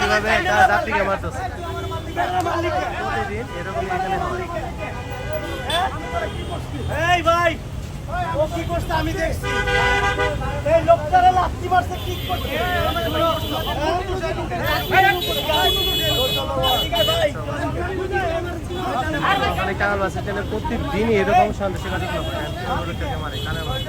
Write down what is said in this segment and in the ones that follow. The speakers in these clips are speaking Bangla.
কীভাবে একটা যাত্রীকে মারতেছে। প্রতিদিন এরকম এখানে এই ভাই ও কি করছে আমি দেখছি। এই লোকটারে লাথি মারছে কি করছে? অনেক টাঙ্গাল বাস স্ট্যান্ডে প্রতিদিনই এরকম সন্দেশের কাছে মারে কানে মারে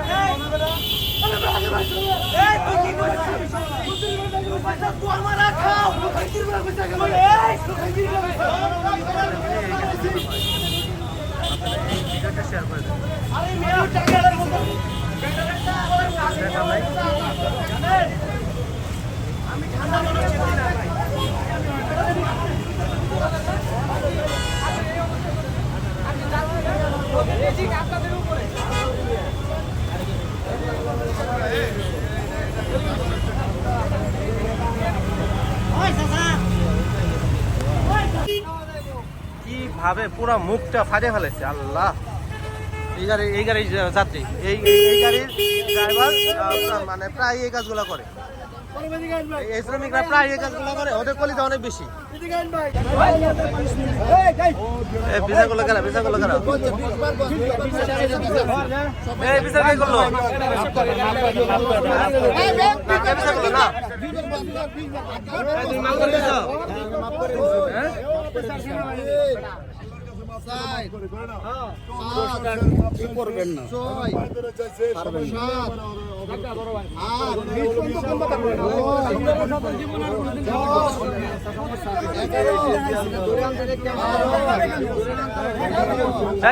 কীভাবে পুরো মুখটা ফাটে ফেলেছে? আল্লাহ। এই গাড়ি এই গাড়ির যাত্রী। এই এই- এই গাড়ির ড্রাইভার মানে প্রায় এই কাজগুলো করে। এই- শ্রমিকরা প্রায় এই কাজগুলো করে ওদের কলিতে অনেক বেশি। ভিসাগুলো কেন? ভিসাগুলো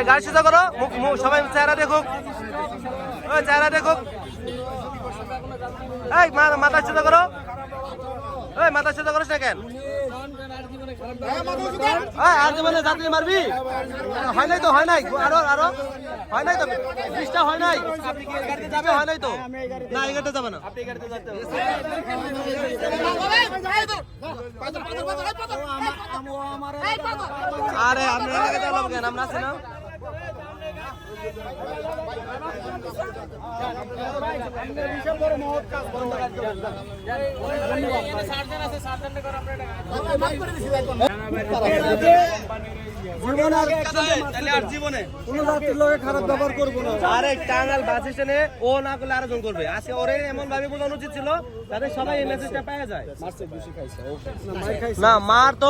গাড়ি সোজা করো মুখ মুখ সবাই চেহারা দেখুক চেহারা দেখুক এই মাথা সোজা করো এই মাথা সোজা করো না কেন? আর মানে যাত্রী মারবি? হয় নাই তো, হয় নাই। আরও আরও। হয় নাই তো? বিশটা হয় নাই? হয় নাই তো? না, এই গাড়িতে যাবে না। আরে আমরা আছি না। ও না করলে আরও করবে আজকে ওরে এমন ভাবে বোঝানো উচিত ছিল যাতে সবাই পাওয়া যায় মার তো